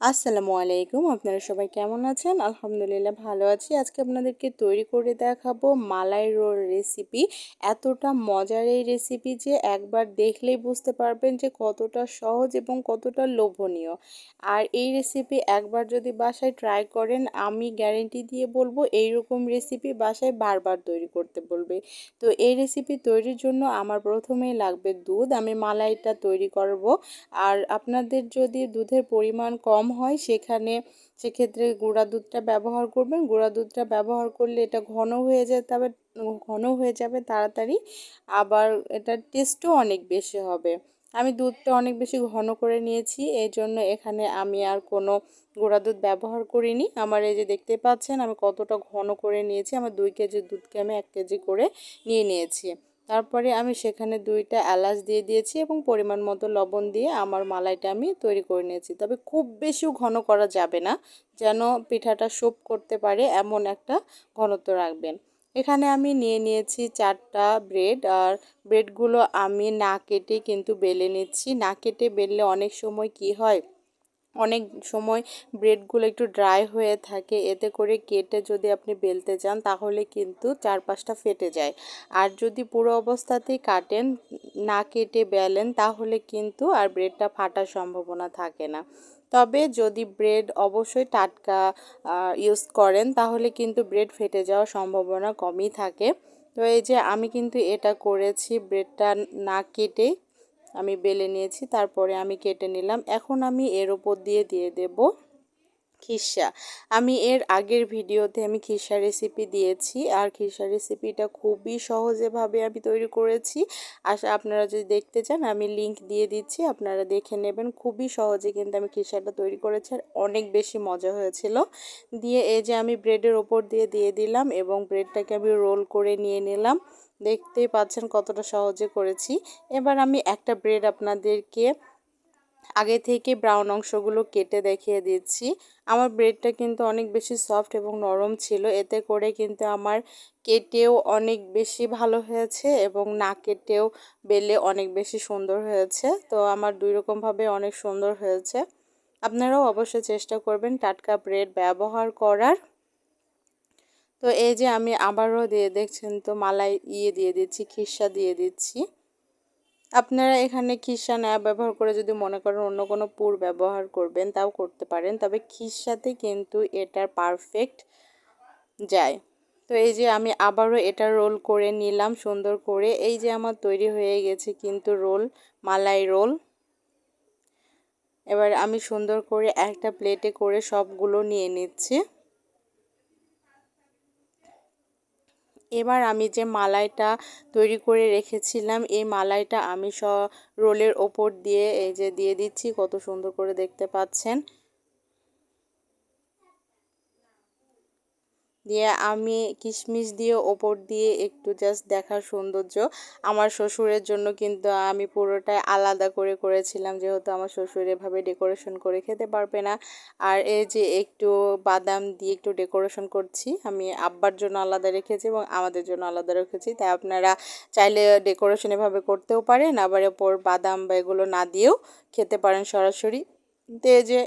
আসসালামু আলাইকুম, আপনারা সবাই কেমন আছেন? আলহামদুলিল্লাহ ভালো আছি। আজকে আপনাদেরকে তৈরি করে দেখাবো মালাই রোল রেসিপি এতটা মজার এই রেসিপি যে একবার দেখলেই বুঝতে পারবেন যে কতটা সহজ এবং কতটা লোভনীয়। আর এই রেসিপি একবার যদি বাসায় ট্রাই করেন, আমি গ্যারেন্টি দিয়ে বলব এই রকম রেসিপি বাসায় বারবার তৈরি করতে বলবে। তো এই রেসিপি তৈরির জন্য আমার প্রথমেই লাগবে দুধ। আমি মালাইটা তৈরি করব। আর আপনাদের যদি দুধের পরিমাণ কম হয়, সেখানে সেক্ষেত্রে গুঁড়া দুধটা ব্যবহার করবেন। গুঁড়া দুধটা ব্যবহার করলে এটা ঘন হয়ে যায়, তবে ঘন হয়ে যাবে তাড়াতাড়ি। আবার এটার টেস্টও অনেক বেশি হবে। আমি দুধটা অনেক বেশি ঘন করে নিয়েছি এই জন্য এখানে আমি আর কোনো গুঁড়া দুধ ব্যবহার করিনি। আমার এই যে দেখতে পাচ্ছেন, আমি কতটা ঘন করে নিয়েছি। আমার দুই কেজি দুধকে আমি এক কেজি করে নিয়ে নিয়েছি। তারপরে আমি সেখানে দুইটা এলাচ দিয়ে দিয়েছি এবং পরিমাণ মতো লবণ দিয়ে আমার মালাইটা আমি তৈরি করে নিয়েছি। তবে খুব বেশিও ঘন করা যাবে না, যেন পিঠাটা সোপ করতে পারে এমন একটা ঘনত্ব রাখবেন। এখানে আমি নিয়ে নিয়েছি চারটা ব্রেড, আর ব্রেডগুলো আমি না কেটে কিন্তু বেলে নিচ্ছি। না কেটে বেললে অনেক সময় কি হয় অনেক সময় ব্রেডগুলো একটু ড্রাই হয়ে থাকে, এতে করে কেটে যদি আপনি বেলতে যান তাহলে কিন্তু চারপাশটা ফেটে যায়। আর যদি পুরো অবস্থাতেই কাটেন, না কেটে বেলেন তাহলে কিন্তু আর ব্রেডটা ফাটার সম্ভাবনা থাকে না। তবে যদি ব্রেড অবশ্যই টাটকা ইউজ করেন তাহলে কিন্তু ব্রেড ফেটে যাওয়ার সম্ভাবনা কমই থাকে। তো এই যে আমি কিন্তু এটা করেছি, ব্রেডটা না কেটে আমি বেলে নিয়েছি, তারপরে আমি কেটে নিলাম। এখন আমি এর ওপর দিয়ে দিয়ে দেব খিসা। আমি এর আগের ভিডিওতে আমি খিসা রেসিপি দিয়েছি, আর খিসা রেসিপিটা খুবই সহজেভাবে আমি তৈরি করেছি। আশা আপনারা যদি দেখতে চান, আমি লিংক দিয়ে দিচ্ছি, আপনারা দেখে নেবেন। খুবই সহজে কিন্তু আমি খিসাটা তৈরি করেছি, আর অনেক বেশি মজা হয়েছিল। দিয়ে এই যে আমি ব্রেডের ওপর দিয়ে দিয়ে দিলাম, এবং ব্রেডটাকে আমি রোল করে নিয়ে নিলাম। দেখতেই পাচ্ছেন কতটা সহজে করেছি। এবার আমি একটা ব্রেড আপনাদেরকে আগে থেকে ব্রাউন অংশগুলো কেটে দেখিয়ে দিচ্ছি। আমার ব্রেডটা কিন্তু অনেক বেশি সফট এবং নরম ছিল। এতে করে কিন্তু আমার কেটেও অনেক বেশি ভালো হয়েছে এবং না কেটেও বেলে অনেক বেশি সুন্দর হয়েছে। তো আমার দুই রকমভাবে অনেক সুন্দর হয়েছে। আপনারাও অবশ্যই চেষ্টা করবেন টাটকা ব্রেড ব্যবহার করার। তো এই যে আমি আবারও দিয়ে দেখছেন তো মালাই ইয়ে দিয়ে দিচ্ছি খিসা দিয়ে দিচ্ছি। আপনারা এখানে খিসা না ব্যবহার করে যদি মনে করেন অন্য কোনো পুর ব্যবহার করবেন, তাও করতে পারেন। তবে খিসাতে কিন্তু এটার পারফেক্ট যায়। তো এই যে আমি আবারও এটা রোল করে নিলাম, সুন্দর করে। এই যে আমার তৈরি হয়ে গেছে কিন্তু রোল মালাই রোল এবার আমি সুন্দর করে একটা প্লেটে করে সবগুলো নিয়ে নিচ্ছি। এবার আমি যে মালাইটা তৈরি করে রেখেছিলাম, এই মালাইটা আমি স, রোলের ওপর দিয়ে এই যে দিয়ে দিচ্ছি, কত সুন্দর করে দেখতে পাচ্ছেন। দিয়ে আমি কিশমিশ দিয়ে ওপর দিয়ে একটু জাস্ট দেখার সৌন্দর্য। আমার শ্বশুরের জন্য কিন্তু আমি পুরোটাই আলাদা করে করেছিলাম, যেহেতু আমার শ্বশুর এভাবে ডেকোরেশন করে খেতে পারবে না। আর এই যে একটু বাদাম দিয়ে একটু ডেকোরেশন করছি, আমি আব্বার জন্য আলাদা রেখেছি এবং আমাদের জন্য আলাদা রেখেছি। তাই আপনারা চাইলে ডেকোরেশন এভাবে করতেও পারেন, আবার এরপর বাদাম বা এগুলো না দিয়েও খেতে পারেন সরাসরি। তে যে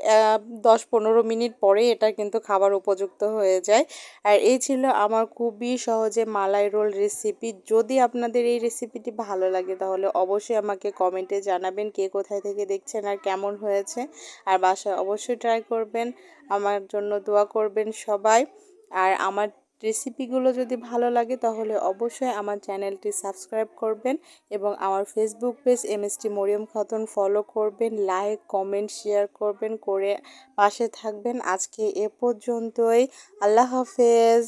দশ পনেরো মিনিট পরে এটা কিন্তু খাবার উপযুক্ত হয়ে যায়। আর এই ছিল আমার খুবই সহজে মালাই রোল রেসিপি যদি আপনাদের এই রেসিপিটি ভালো লাগে তাহলে অবশ্যই আমাকে কমেন্টে জানাবেন কে কোথায় থেকে দেখছেন আর কেমন হয়েছে। আর বাসায় অবশ্যই ট্রাই করবেন। আমার জন্য দোয়া করবেন সবাই। আর আমার রেসিপিগুলো যদি ভালো লাগে তাহলে অবশ্যই আমার চ্যানেলটি সাবস্ক্রাইব করবেন এবং আমার Facebook page M S T Moriyam Khatun follow করবেন, লাইক, কমেন্ট, শেয়ার করবেন, করে পাশে থাকবেন। আজকে এ পর্যন্তই। আল্লাহ হাফেজ।